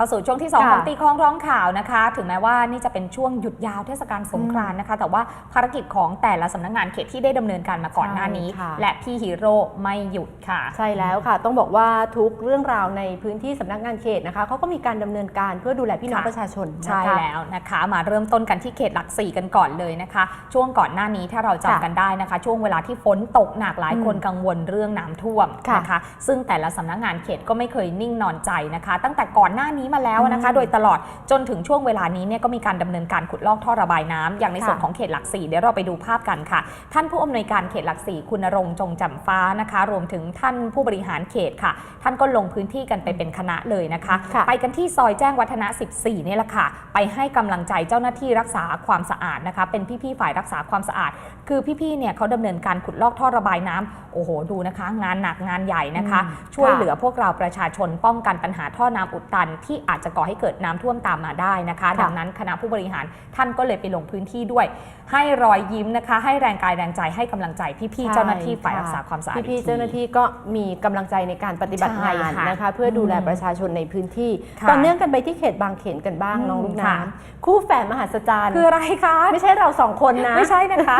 เข้าสู่ช่วงที่2ค่ะของตีคล้องร้องข่าวนะคะ ถึงแม้ว่านี่จะเป็นช่วงหยุดยาวเทศกาลสงกรานต์นะคะ แต่ว่าภารกิจของแต่ละสำนักงานเขตที่ได้ดำเนินการมาก่อนหน้านี้ใช่ค่ะและพี่ฮีโร่ไม่หยุดค่ะ ใช่แล้วค่ะ ต้องบอกว่าทุกเรื่องราวในพื้นที่สำนักงานเขตนะคะเขาก็มีการดำเนินการเพื่อดูแลพี่น้องค่ะประชาชนนะคะใช่แล้วนะคะ มาเริ่มต้นกันที่เขตหลักสี่กันก่อนเลยนะคะ ช่วงก่อนหน้านี้ถ้าเราจำค่ะกันได้นะคะ ช่วงเวลาที่ฝนตกหนักหลายคนอืมกังวลเรื่องน้ำท่วมค่ะนะคะ ซึ่งแต่ละสำนักงานเขตก็ไม่เคยนิ่งนอนใจนะคะ ตั้งแต่ก่อนหน้านี้มาแล้วนะคะอืมโดยตลอดจนถึงช่วงเวลานี้เนี่ยก็มีการดำเนินการขุดลอกท่อระบายน้ำอย่างในค่ะส่วนของเขตหลักสี่เดี๋ยวเราไปดูภาพกันค่ะ ท่านผู้อำนวยการเขตหลักสี่คุณณรงค์จงจำฟ้านะคะ รวมถึงท่านผู้บริหารเขตค่ะ ท่านก็ลงพื้นที่กันไปเป็นคณะเลยนะคะค่ะไปกันที่ซอยแจ้งวัฒนะ 14นี่แหละค่ะ ไปให้กำลังใจเจ้าหน้าที่รักษาความสะอาดนะคะ เป็นพี่ๆฝ่ายรักษาความสะอาด คือพี่ๆเนี่ยเขาดำเนินการขุดลอกท่อระบายน้ำโอ้โหดูนะคะ งานหนักงานใหญ่นะคะอืมช่วยค่ะเหลือพวกเราประชาชนป้องกันปัญหาท่อน้ำอุดตันที่อาจจะก่อให้เกิดน้ำท่วมตามมาได้นะคะค่ะดังนั้นคณะผู้บริหารท่านก็เลยไปลงพื้นที่ด้วย ให้รอยยิ้มนะคะ ให้แรงกายแรงใจให้กำลังใจพี่ๆเจ้าหน้าที่ฝ่ายรักษาความสะอาดพี่อีกๆทีเจ้าหน้าที่ก็มีกำลังใจในการปฏิบัติใช่งานค่ะนะคะ เพื่อดูแลประชาชนในพื้นที่ค่ะต่อเนื่องกันไปที่เขตบางเขนกันบ้างอืมน้องลูกค่ะน้ำคู่แฝดมหัศจรรย์คืออะไรคะ ไม่ใช่เราสองคนนะ ไม่ใช่นะคะ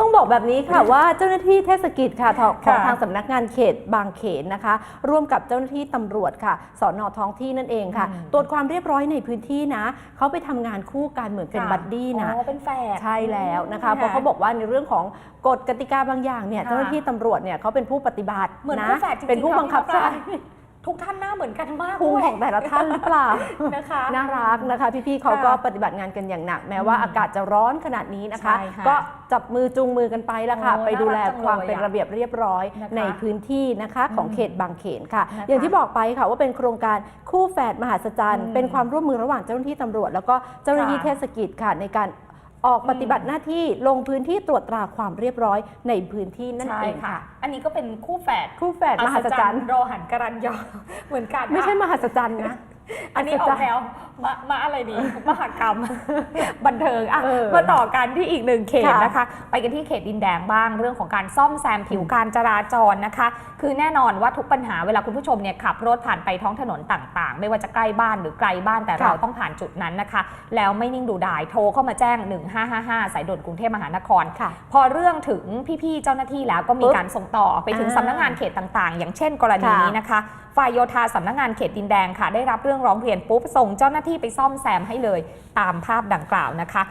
ต้องบอกแบบนี้ค่ะว่าเจ้าหน้าที่เทศกิจค่ะของของค่ะทางสำนักงานเขตบางเขนนะคะ ร่วมกับเจ้าหน้าที่ตำรวจค่ะสอนอท้องที่นั่นเองค่ะอืมตรวจความเรียบร้อยในพื้นที่นะเขาไปทำงานคู่กันเหมือนเป็นค่ะบัดดี้นะ อ๋อเป็นแฝด ใช่แล้วนะคะเพราะเขาบอกว่าในเรื่องของกฎกติกาบางอย่างเนี่ยค่ะเจ้าหน้าที่ตำรวจเนี่ยเขาเป็นผู้ปฏิบัติเหมือนนะคู่แฝดจริงๆเป็นผู้บังคับค่ะใช้พี่มะปราง ทุกท่านหน้าเหมือนกันมากภูมิด้วยของแต่ละท่านหรือเปล่านะคะน่ารักนะคะ พี่ๆเขาก็ปฏิบัติงานกันอย่างหนัก แม้ว่าอืมอากาศจะร้อนขนาดนี้นะคะใช่ค่ะก็จับมือจูงมือกันไปแล้วค่ะโอ้ไปดูแลน่ารักจังเลยความเป็นอะระเบียบเรียบร้อยนะคะในพื้นที่นะคะของอืมเขตบางเขนค่ะนะคะอย่างที่บอกไปค่ะว่าเป็นโครงการคู่แฝดมหัศจรรย์อืมเป็นความร่วมมือระหว่างเจ้าหน้าที่ตำรวจ แล้วก็เจ้าหน้าที่ค่ะเทศกิจค่ะในการ ออกปฏิบัติหน้าที่ลงพื้นที่ตรวจตราความเรียบร้อยในพื้นที่นั่นใช่เองค่ะค่ะ อันนี้ก็เป็นคู่แฝดคู่แฝดมหัศจรรย์โรหันกรันยอเหมือนกัน ไม่ใช่อะมหัศจรรย์นะ อันนี้ออกแนวมามาอะไรดีมหากรรม บันเทิงอะเออมาต่อกันที่อีกหนึ่งเขตค่ะนะคะ ไปกันที่เขตดินแดงบ้างเรื่องของการซ่อมแซมผิวการจราจรนะคะ คือแน่นอนว่าทุกปัญหาเวลาคุณผู้ชมเนี่ยขับรถผ่านไปท้องถนนต่างๆ ไม่ว่าจะใกล้บ้านหรือไกลบ้านแต่ค่ะเราต้องผ่านจุดนั้นนะคะ แล้วไม่นิ่งดูดายโทรเข้ามาแจ้ง 1555 สายด่วนกรุงเทพมหานครค่ะพอเรื่องถึงพี่ๆเจ้าหน้าที่แล้วก็มีปุ๊บการส่งต่อไปถึงอ่าสำนักงานเขตต่างๆ อย่างเช่น กรณีค่ะนี้นะคะฝ่ายโยธาสำนักงานเขตดินแดงค่ะได้รับเรื่องร้องเรียนปุ๊บส่งเจ้าหน้าที่ไปซ่อมแซมให้เลยตามภาพดังกล่าวนะคะ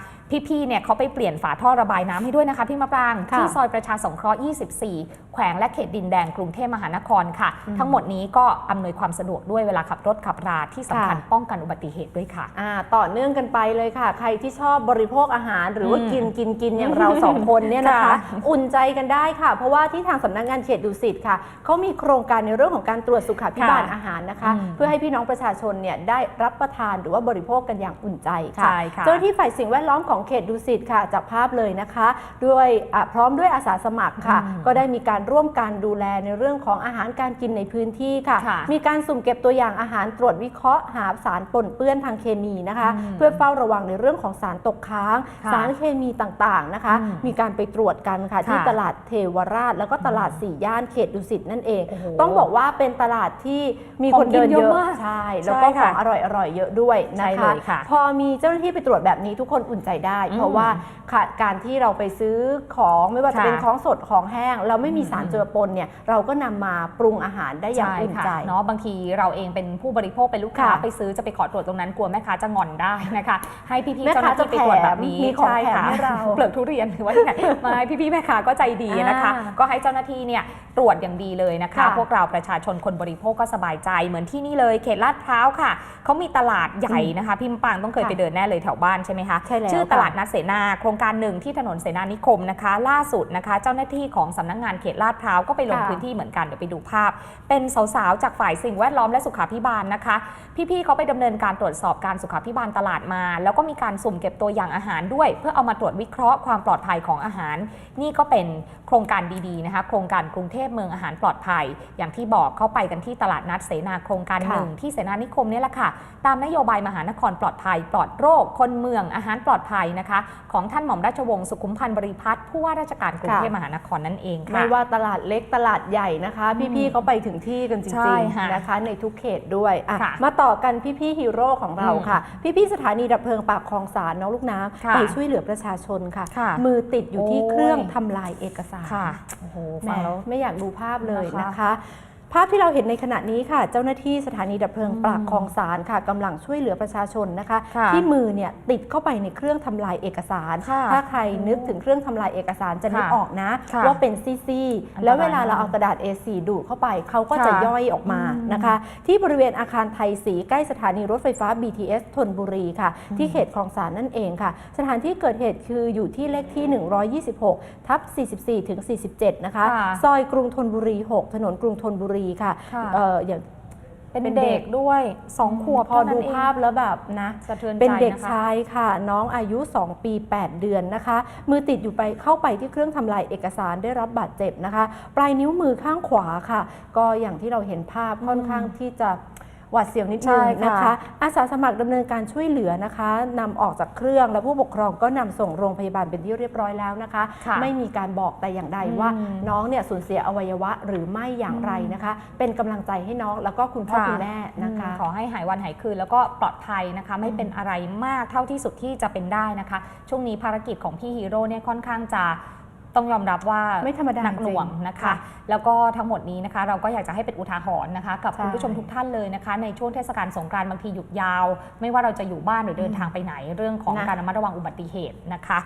พี่ๆ เนี่ยเขาไปเปลี่ยนฝาท่อระบายน้ำให้ด้วยนะคะพี่มะปราง ค่ะที่ซอยประชาสงเคราะห์ 24 แขวงและเขตดินแดงกรุงเทพมหานครค่ะ อืม ทั้งหมดนี้ก็อำนวยความสะดวกด้วยเวลาขับรถขับราที่สำคัญค่ะป้องกันอุบัติเหตุด้วยค่ะ อ่าต่อเนื่องกันไปเลยค่ะ ใครที่ชอบบริโภคอาหาร หรือว่าอืมกินกินกินอย่างเราสองคนเนี่ยนะคะ ค่ะ อุ่นใจกันได้ค่ะ เพราะว่าที่ทางสำนักงานเขตดุสิตค่ะเขามีโครงการในเรื่องของการตรวจสุขภิบาลค่ะอาหารนะคะ อืมเพื่อให้พี่น้องประชาชนเนี่ยได้รับประทานหรือว่าบริโภคกันอย่างอุ่นใจค่ะใช่ค่ะ เจ้าหน้าที่ฝ่ายสิ่งแวดล้อมของเขตดุสิตค่ะ จากภาพเลยนะคะ ด้วยอะพร้อมด้วยอาสาสมัครค่ะอืมก็ได้มีการร่วมการดูแลในเรื่องของอาหารการกินในพื้นที่ค่ะค่ะ มีการสุ่มเก็บตัวอย่างอาหารตรวจวิเคราะห์หาสารปนเปื้อนทางเคมีนะคะอืมเพื่อเฝ้าระวังในเรื่องของสารตกค้างค่ะสารเคมีต่างๆนะคะอืมมีการไปตรวจกันค่ะ ที่ค่ะตลาดเทวราช แล้วก็ตลาดสี่ย่านเขตดุสิตนั่นเองโอ้โหต้องบอกว่าเป็นตลาดที่มีคนของกินเดินเยเยอะอะมากใช่แล้วก็ใช่ขค่ะองอร่อยๆเยอะด้วยนะใช่เลคะยค่ะพอมีเจ้าหน้าที่ไปตรวจแบบนี้ทุกคนอุ่นใจได้อืมเพราะว่าค่ะการที่เราไปซื้อของไม่ว่าจะค่ะเป็นของสดของแห้งแล้วไม่มีสารอืมเจือปนเนี่ยเราก็นำมาปรุงอาหารได้อย่างใช่อุ่นค่ะใจเนาะบางทีเราเองเป็นผู้บริโภคเป็นลูกค้าค่ะไปซื้อจะไปขอตรวจตรงนั้นกลัวแม่ค้าจะงอนได้นะคะ ให้พี่ๆแม่เจ้าหค้าน้าที่ไปตรวจแบบนี้จะแถมมีของใช่ค่ะแถมให้เราเปลือกทุเรียนหรือว่ายังไงไม่พี่ๆแม่ค้าก็ใจดีนะคะอ่าก็ให้เจ้าหน้าที่เนี่ยตรวจอย่างดีเลยนะคะค่ะพวกเราประชาชนคนบริโภคก็สบายใจเหมือนที่นี่เลยเขตลาดพร้าวค่ะเขามีตลาดใหญ่นะคะพี่มปังต้องเคยค่ะไปเดินแน่เลยแถวบ้านใช่ไหมคะใช่แล้วชื่อค่ะตลาดนัดเสนา โครงการหนึ่งที่ถนนเสนานิคมนะคะ ล่าสุดนะคะ เจ้าหน้าที่ของสำนักงานเขตลาดพร้าวก็ไปลงค่ะพื้นที่เหมือนกันเดี๋ยวไปดูภาพ เป็นสาวๆจากฝ่ายสิ่งแวดล้อมและสุขาพิบาลนะคะ พี่ๆเขาไปดำเนินการตรวจสอบการสุขาพิบาลตลาดมา แล้วก็มีการสุ่มเก็บตัวอย่างอาหารด้วย เพื่อเอามาตรวจวิเคราะห์ความปลอดภัยของอาหาร นี่ก็เป็นโครงการดีๆนะคะโครงการกรุงเทพเมืองอาหารปลอดภัย อย่างที่บอกเข้าไปกันที่ตลาดนัดเสนาโครงการค่ะหนึ่งที่เสนานิคมเนี่ยแหละค่ะตามนโยบายมหานครปลอดภัย ปลอดโรค คนเมืองอาหารปลอดภัยยนะคะ ของท่านหม่อมราชวงศ์สุขุมพันธ์บริพัตรผู้ว่าราชการกรุงค่ะเทพมหานครนั่นเองค่ะ ไม่ว่าตลาดเล็กตลาดใหญ่นะคะ พี่ๆเขาไปถึงที่กันจใช่ริงค่ะๆนะคะ ในทุกเขตด้วยอะค่ะมาต่อกันพี่ๆฮีโร่ของเราอืมค่ะ พี่ๆสถานีดับเพลิงปากคลองสารน้องลูกน้ำค่ะไปช่วยเหลือประชาชนค่ะ ค่ะมือติดอยู่ที่โอ้ย เครื่องทำลายเอกสาร ค่ะโอ้โหแหมฟังแล้ว ไม่อยากดูภาพเลยนะคะ นะคะ ภาพที่เราเห็นในขณะนี้ค่ะ เจ้าหน้าที่สถานีดับเพลิงอืมปากคลองสารค่ะกำลังช่วยเหลือประชาชนนะคะค่ะที่มือเนี่ยติดเข้าไปในเครื่องทำลายเอกสารค่ะถ้าใครนึกถึงเครื่องทำลายเอกสารจะนึกค่ะออกนะค่ะว่าเป็นซี่อันตรายๆแล้วเวลาเราเอากระดาษ A4 ดูดเข้าไปเขาก็จะค่ะย่อยออกมาอืมนะคะ ที่บริเวณอาคารไทยสีใกล้สถานีรถไฟฟ้า BTS ธนบุรีค่ะ ที่เขตคลองสารนั่นเองค่ะ สถานที่เกิดเหตุคืออยู่ที่เลขที่ 126ทับ44ถึง47นะคะค่ะซอยกรุงธนบุรี 6 ถนนกรุงธนบุรีค่ะค่ะ เอ่ออย่าง เป็นเป็นเด็เด็กด้วยสองขวบพอเท่นั้นดูเงภาพแล้วแบบนะ สะเทือนใจเป็นเด็กนะคะ ชายค่ะ น้องอายุ 2 ปี 8 เดือนนะคะ มือติดอยู่ไปเข้าไปที่เครื่องทำลายเอกสารได้รับบาดเจ็บนะคะ ปลายนิ้วมือข้างขวาค่ะ ก็อย่างที่เราเห็นภาพค่อนข้างที่จะ หวาดเสียวนิดนึงใช่ค่ะนะคะ อาสาสมัครดำเนินการช่วยเหลือนะคะนำออกจากเครื่องและผู้ปกครองก็นำส่งโรงพยาบาลเป็นที่เรียบร้อยแล้วนะคะค่ะไม่มีการบอกแต่อย่างใดอืมว่าน้องเนี่ยสูญเสียอวัยวะหรือไม่อย่างไรนะคะ เป็นกำลังใจให้น้องแล้วก็คุณพ่อค่ะคุณแม่นะคะอืมขอให้หายวันหายคืนแล้วก็ปลอดภัยนะคะ ไม่เป็นอะไรมากเท่าที่สุดที่จะเป็นได้นะคะ ช่วงนี้ภารกิจของพี่ฮีโร่เนี่ยค่อนข้างจะ ต้องยอมรับว่าไม่ธรรมดาหนักหน่วงจริงๆนะคะค่ะแล้วก็ทั้งหมดนี้นะคะ เราก็อยากจะให้เป็นอุทาหรณ์นะคะ กับใช่คุณผู้ชมทุกท่านเลยนะคะ ในช่วงเทศกาลสงกรานต์บางทีหยุดยาว ไม่ว่าเราจะอยู่บ้านหรือเดินทางไปไหนเรื่องของนะการระมัดระวังอุบัติเหตุนะคะ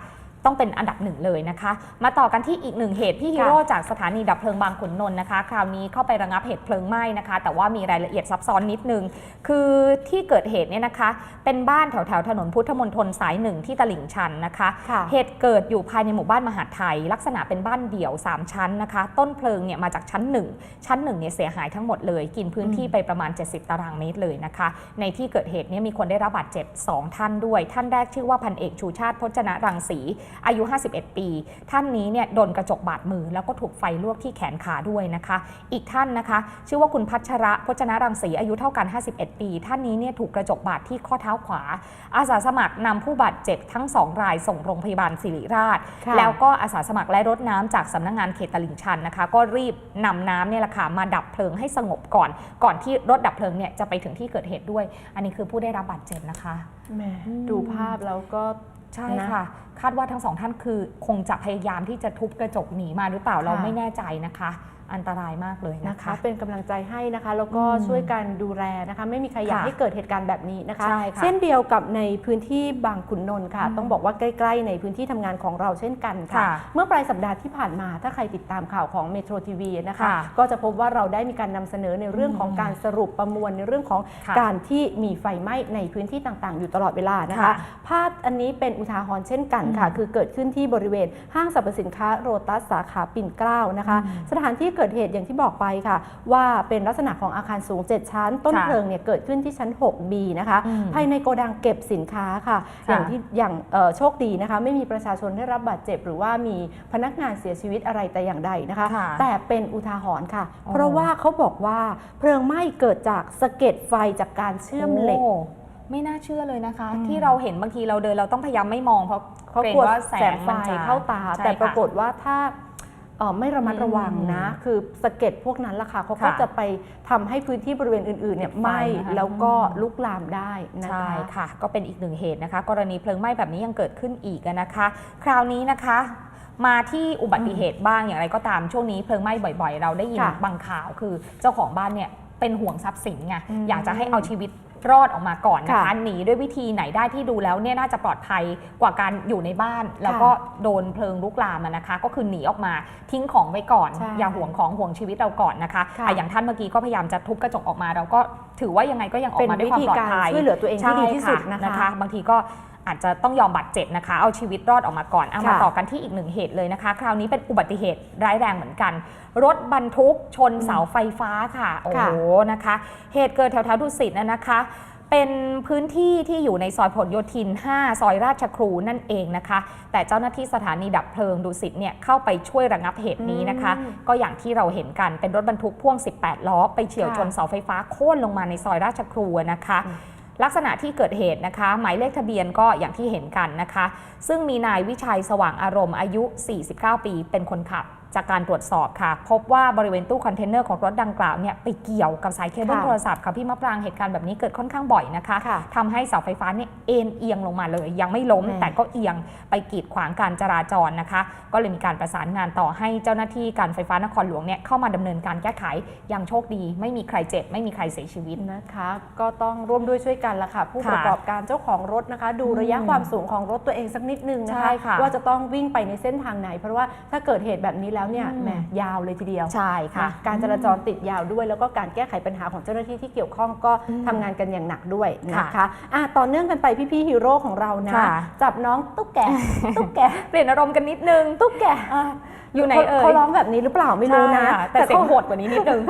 ต้องเป็นอันดับหนึ่งเลยนะคะ มาต่อกันที่อีกหนึ่งเหตุพี่ฮีโร่จากสถานีดับเพลิงบางขุนนนท์นะคะ คราวนี้เข้าไประงับเหตุเพลิงไหม้นะคะ แต่ว่ามีรายละเอียดซับซ้อนนิดนึง คือที่เกิดเหตุเนี่ยนะคะ เป็นบ้านแถวแถวๆถนนพุทธมณฑลสายหนึ่งที่ตลิ่งชันนะคะค่ะเหตุเกิดอยู่ภายในหมู่บ้านมหาดไทย ลักษณะเป็นบ้านเดี่ยว 3 ชั้นนะคะ ต้นเพลิงเนี่ยมาจากชั้น 1 ชั้น1เนี่ยเสียหายทั้งหมดเลย กินพื้นที่ไปประมาณ 70 ตารางเมตรเลยนะคะ ในที่เกิดเหตุเนี่ยมีคนได้รับบาดเจ็บ 2 ท่านด้วย ท่านแรกชื่อว่าพันเอกชูชาติพจนรังสีอายุ 51 ปี ท่านนี้เนี่ยโดนกระจกบาดมือ แล้วก็ถูกไฟลวกที่แขนขาด้วยนะคะ อีกท่านนะคะ ชื่อว่าคุณพัชระพจนรังสีอายุเท่ากัน 51 ปี ท่านนี้เนี่ยถูกกระจกบาดที่ข้อเท้าขวา อาสาสมัครนำผู้บาดเจ็บทั้งสองรายส่งโรงพยาบาลศิริราชค่ะแล้วก็อาสาสมัครและรถน้ำจากสำนักงานเขตตลิ่งชันนะคะ ก็รีบนำน้ำเนี่ยแหละค่ะมาดับเพลิงให้สงบก่อน ก่อนที่รถดับเพลิงเนี่ยจะไปถึงที่เกิดเหตุด้วย อันนี้คือผู้ได้รับบาดเจ็บนะคะแหมอืมดูภาพแล้วก็ใช่นะค่ะ คาดว่าทั้งสองท่านคือคงจะพยายามที่จะทุบกระจกหนีมาหรือเปล่าเราค่ะไม่แน่ใจนะคะ อันตรายมากเลยนะนะคะ คะ เป็นกำลังใจให้นะคะ แล้วก็อืมช่วยกันดูแลนะคะ ไม่มีใครอยากค่ะให้เกิดเหตุการณ์แบบนี้นะคะ ใช่ค่ะเช่นเดียวกับในพื้นที่บางขุนนนท์ค่ะ อืมต้องบอกว่าใกล้ ๆ ในพื้นที่ทำงานของเราเช่นกันค่ะ ค่ะเมื่อปลายสัปดาห์ที่ผ่านมาถ้าใครติดตามข่าวของเมโทรทีวีนะคะ ค่ะก็จะพบว่าเราได้มีการนำเสนอในเรื่องของอืมการสรุปประมวลในเรื่องของค่ะการที่มีไฟไหม้ในพื้นที่ต่างๆ อยู่ตลอดเวลานะคะ ค่ะ ภาพอันนี้เป็นอุทาหรณ์เช่นกันค่ะอืมคือเกิดขึ้นที่บริเวณห้างสรรพสินค้าโรตัสสาขาปิ่นเกล้านะคะอืมสถานที่เกิดเหตุอย่างที่บอกไปค่ะ ว่าเป็นลักษณะของอาคารสูง 7 ชั้น ต้นค่ะเพลิงเนี่ยเกิดขึ้นที่ชั้น 6B นะคะอืมภายในโกดังเก็บสินค้าค่ะค่ะอย่างที่อย่างเอ่อโชคดีนะคะ ไม่มีประชาชนได้รับบาดเจ็บ หรือว่ามีพนักงานเสียชีวิตอะไรแต่อย่างใดนะคะค่ะแต่เป็นอุทาหรณ์ค่ะอ๋อเพราะว่าเขาบอกว่าเพลิงไหม้เกิดจากสะเก็ดไฟจากการเชื่อมเหล็กโอ้ ไม่น่าเชื่อเลยนะคะอืมที่เราเห็นบางทีเราเดินเราต้องพยายามไม่มองเพราะเขาเกรงกลัวว่าแสแสงงไฟมันจะเข้าตาใช่แต่ค่ะปรากฏว่าถ้าเอ่อไม่ระมัดระวังนะอืมคือสะเก็ดพวกนั้นล่ะค่ะเขาก็ค่ะจะไปทำให้พื้นที่บริเวณอื่นๆเนี่ยติดไฟไหม้นะคะแล้วก็อืมลุกลามได้นะใช่คะค่ะ ก็เป็นอีกหนึ่งเหตุนะคะ กรณีเพลิงไหม้แบบนี้ยังเกิดขึ้นอีกอะนะคะ คราวนี้นะคะมาที่อุบัติเหตุบ้างอย่างไรก็ตามช่วงนี้เพลิงไหม้บ่อยๆ เราได้ยินค่ะบางข่าวคือเจ้าของบ้านเนี่ยเป็นห่วงทรัพย์สินไงอืมอยากจะให้เอาชีวิต รอดออกมาก่อนนะคะค่ะหนีด้วยวิธีไหนได้ที่ดูแล้วเนี่ยน่าจะปลอดภัยกว่าการอยู่ในบ้าน แล้วก็โดนเพลิงลุกลามอะนะคะ ก็คือหนีออกมาทิ้งของไว้ก่อนใช่อย่าห่วงของห่วงชีวิตเราก่อนนะคะค่ะอะอย่างท่านเมื่อกี้ก็พยายามจะทุบกระจกออกมาเราก็ถือว่ายังไงก็ยังออกเป็นมาด้วยวิความธีปลอดการภัยช่วยเหลือตัวเองที่ดีที่สุดใช่นะคะ บางทีก็ อาจจะต้องยอมบาดเจ็บนะคะ เอาชีวิตรอดออกมาก่อนเอามาค่ะต่อกันที่อีกหนึ่งเหตุเลยนะคะ คราวนี้เป็นอุบัติเหตุร้ายแรงเหมือนกัน รถบรรทุกชนเสาไฟฟ้าค่ะ โอ้โหนะคะ เหตุเกิดแถวๆดุสิตนะนะคะเป็นพื้นที่ที่อยู่ในซอยผลโยธิน 5 ซอยราชครูนั่นเองนะคะ แต่เจ้าหน้าที่สถานีดับเพลิงดุสิตเนี่ยเข้าไปช่วยระงับเหตุนี้นะคะอืมก็อย่างที่เราเห็นกันเป็นรถบรรทุกพ่วง 18 ล้อ ไปเฉียวค่ะชนเสาไฟฟ้าโค่นลงมาในซอยราชครูนะคะ ลักษณะที่เกิดเหตุนะคะ หมายเลขทะเบียนก็อย่างที่เห็นกันนะคะ ซึ่งมีนายวิชัยสว่างอารมณ์อายุ 49 ปีเป็นคนขับ จากการตรวจสอบค่ะ พบว่าบริเวณตู้คอนเทนเนอร์ของรถดังกล่าวเนี่ยไปเกี่ยวกับสายเคเบิลค่ะโทรศัพท์ค่ะพี่มะปรางเหตุการณ์แบบนี้เกิดค่อนข้างบ่อยนะคะค่ะทำให้เสาไฟฟ้าเนี่ยเอ็นเอียงลงมาเลย ยังไม่ล้มแหม่แต่ก็เอียงไปกีดขวางการจราจรนะคะ ก็เลยมีการประสานงานต่อให้เจ้าหน้าที่การไฟฟ้านครหลวงเนี่ยเข้ามาดำเนินการแก้ไขยังโชคดี ไม่มีใครเจ็บ ไม่มีใครเสียชีวิตนะคะ ก็ต้องร่วมด้วยช่วยกันละค่ะ ผู้ค่ะประกอบการเจ้าของรถนะคะ ดูระยะอืมความสูงของรถตัวเองสักนิดนึงนะใช่คะค่ะว่าจะต้องวิ่งไปในเส้นทางไหน เพราะว่าถ้าเกิดเหตุแบบนี้แล้วเนี่ยอืมแหมยาวเลยทีเดียวใช่ค่ะนะการจราจรติดยาวด้วย แล้วก็การแก้ไขปัญหาของเจ้าหน้าที่ที่เกี่ยวข้องก็อืมทำงานกันอย่างหนักด้วยนะค่ะคะอะต่อเนื่องกันไปพี่ๆฮีโร่ของเรานะค่ะจับน้องตุ๊กแกตุ๊กแกเปลี่ยนอารมณ์กันนิดนึงตุ๊กแก อะอยู่ไหนเอ่ยเขาร้องแบบนี้หรือเปล่าไม่รู้นะใช่ค่แต่เสียงโหดกว่านี้นิดนึง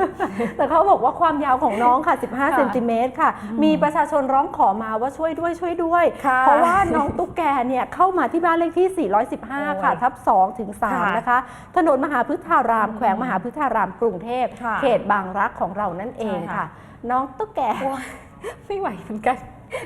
แต่เขาบอกว่าความยาวของน้องค่ะ 15 เซนติเมตรค่ะ มีประชาชนร้องขอมาว่าช่วยด้วยช่วยด้วยค่ะเพราะว่าน้องตุ๊กแกเนี่ยเข้ามาที่บ้านเลขที่ 415 ค่ะโอ้ยทับ2ถึงค่ะ3นะคะ ถนนมหาพฤกษาราม แขวงมหาพฤกษารามกรุงเทพค่ะเขตบางรักของเรานั่นเองใช่ค่ะค่ะ น้องตุ๊กแกโอ้ยไม่ไหวเหมือนกัน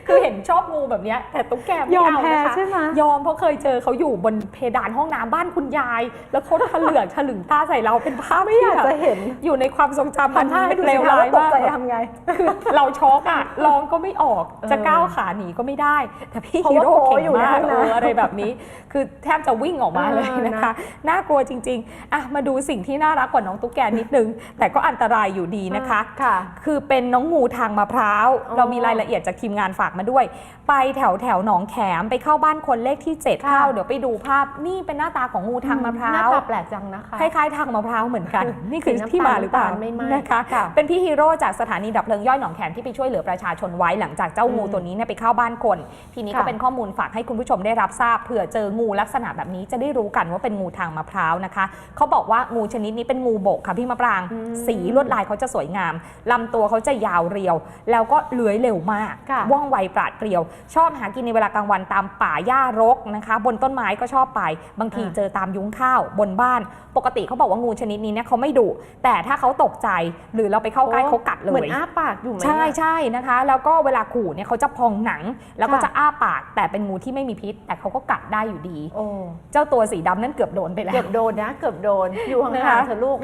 คือเห็นชอบงูแบบเนี้ยแต่ตุ๊กแกไม่ยอมเอาแพ้นะคะใช่ไหม ยอมเพราะเคยเจอเขาอยู่บนเพดานห้องน้ำบ้านคุณยาย แล้วเขาถลึงถลึงตาใส่เราเป็นภาพไม่อยากจะเห็นอยู่ในความทรงจำมันทำท่าให้ดูเลสิวคะร้าว่ายตกมาก ใจทำไง คือเราช็อกอะร้องก็ไม่ออกเออจะก้าวขาหนีก็ไม่ได้ แต่พี่เพราะฮีว่าโร่โป๊เก่งอยู่ในมากห้องเอน้ำออะไรแบบนี้ คือแทบจะวิ่งออกมาเลยเออนะคะนะน่ากลัวจริงๆอะมาดูสิ่งที่น่ารักกว่าน้องตุ๊กแกนิดนึง แต่ก็อันตรายอยู่ดีนะคะ ค่ะ คือเป็นน้องงูทางมะพร้าว อ๋อเรามีรายละเอียดจากทีมงานฝากมาด้วย ไปแถวแถวหนองแขมไปเข้าบ้านคนเลขที่7ค่ะเข้าเดี๋ยวไปดูภาพนี่เป็นหน้าตาของงูทางมะพร้าหน้าวตาแปลกจังนะคะคล้ายๆทางมะพร้าวเหมือนกัน นี่คือสีน้ำตาลที่มาหรือเปล่าน้ำตาลไม่ไหม้นะคะค่ะเป็นพี่ฮีโร่จากสถานีดับเพลิงย่อยหนองแขมที่ไปช่วยเหลือประชาชนไว้หลังจากเจ้างูอืมตัวนี้เนี่ยไปเข้าบ้านคน ทีนี้ก็ค่ะเป็นข้อมูลฝากให้คุณผู้ชมได้รับทราบเผื่อเจองูลักษณะแบบนี้จะได้รู้กันว่าเป็นงูทางมะพร้าวนะคะเขาบอกว่างูชนิดนี้เป็นงูบกค่ะพี่มะปรางอืมสีลวดลายเขาจะสวยงามลำตัวเขาจะยาวเรียว แล้วก็เลื้อยเร็วมากค่ะว่องไวปราดเปรียว ชอบหากินในเวลากลางวันตามป่าหญ้ารกนะคะ บนต้นไม้ก็ชอบไป บางทีอ่าเจอตามยุ้งข้าวบนบ้าน ปกติเขาบอกว่างูชนิดนี้เนี่ยเขาไม่ดุแต่ถ้าเขาตกใจหรือเราไปเข้าใกล้เขากัดเลเหมือยนอ้าปากอยู่ไหมใช่เนี่ยใช่นะคะ แล้วก็เวลาขู่เนี่ยเขาจะพองหนัง แล้วก็ค่ะจะอ้าปากแต่เป็นงูที่ไม่มีพิษ แต่เขาก็กัดได้อยู่ดีโอ้เจ้าตัวสีดำนั่นเกือบโดนไปแล้วเกือบโดนนะ เกือบโดนอยู่นะห่างคะๆเถอะลูก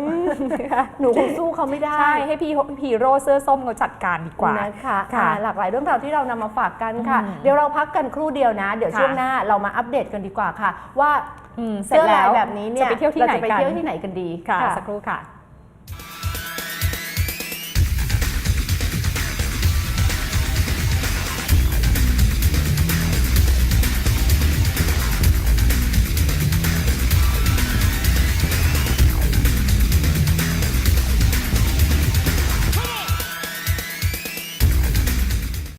หนูคงสู้เขาไม่ได้ใช่ให้พี่ฮีโร่เสื้อส้มเขาจัดการดีกว่านะคะค่ะอ่าหลากหลายเรื่องราวที่เรานำมาฝากกันค่ะ อืมเดี๋ยวเราพักกันครู่เดียวนะ เดี๋ยวค่ะช่วงหน้าเรามาอัปเดตกันดีกว่าค่ะ ว่าอืมเสร็จเสื้อแล้ลายวแบบนี้เนี่ยจะไปเที่ยวที่ไหนราจะไปกันเที่ยวที่ไหนกันดี ค่ะสักครู่ค่ะ